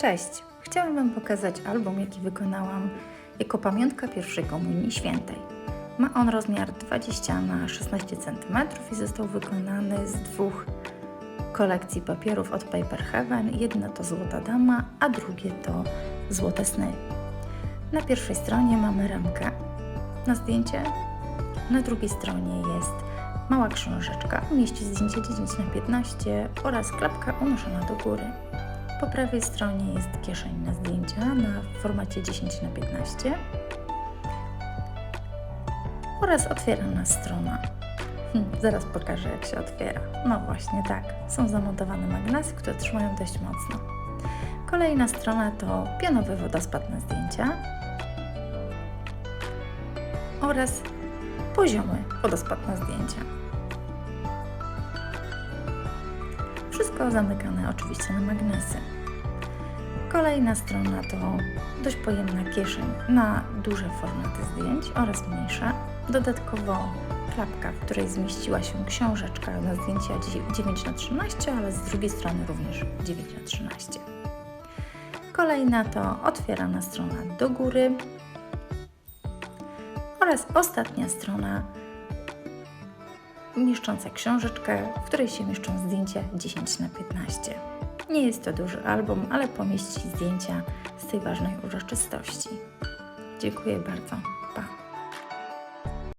Cześć! Chciałam Wam pokazać album, jaki wykonałam jako pamiątka pierwszej komunii świętej. Ma on rozmiar 20 na 16 cm i został wykonany z dwóch kolekcji papierów od Paper Heaven. Jedna to Złota Dama, a drugie to Złote Sny. Na pierwszej stronie mamy ramkę na zdjęcie, na drugiej stronie jest mała książeczka, mieści zdjęcie 10 na 15 oraz klapka unoszona do góry. Po prawej stronie jest kieszeń na zdjęcia na formacie 10 na 15 oraz otwierana strona. Hm, zaraz pokażę, jak się otwiera. No właśnie tak, są zamontowane magnesy, które trzymają dość mocno. Kolejna strona to pionowy wodospad na zdjęcia oraz poziomy wodospad na zdjęcia. Wszystko zamykane oczywiście na magnesy. Kolejna strona to dość pojemna kieszeń na duże formaty zdjęć oraz mniejsze. Dodatkowo klapka, w której zmieściła się książeczka na zdjęcia 9 na 13 ale z drugiej strony również 9 na 13 Kolejna to otwierana strona do góry oraz ostatnia strona mieszcząca książeczkę, w której się mieszczą zdjęcia 10 na 15. Nie jest to duży album, ale pomieści zdjęcia z tej ważnej uroczystości. Dziękuję bardzo.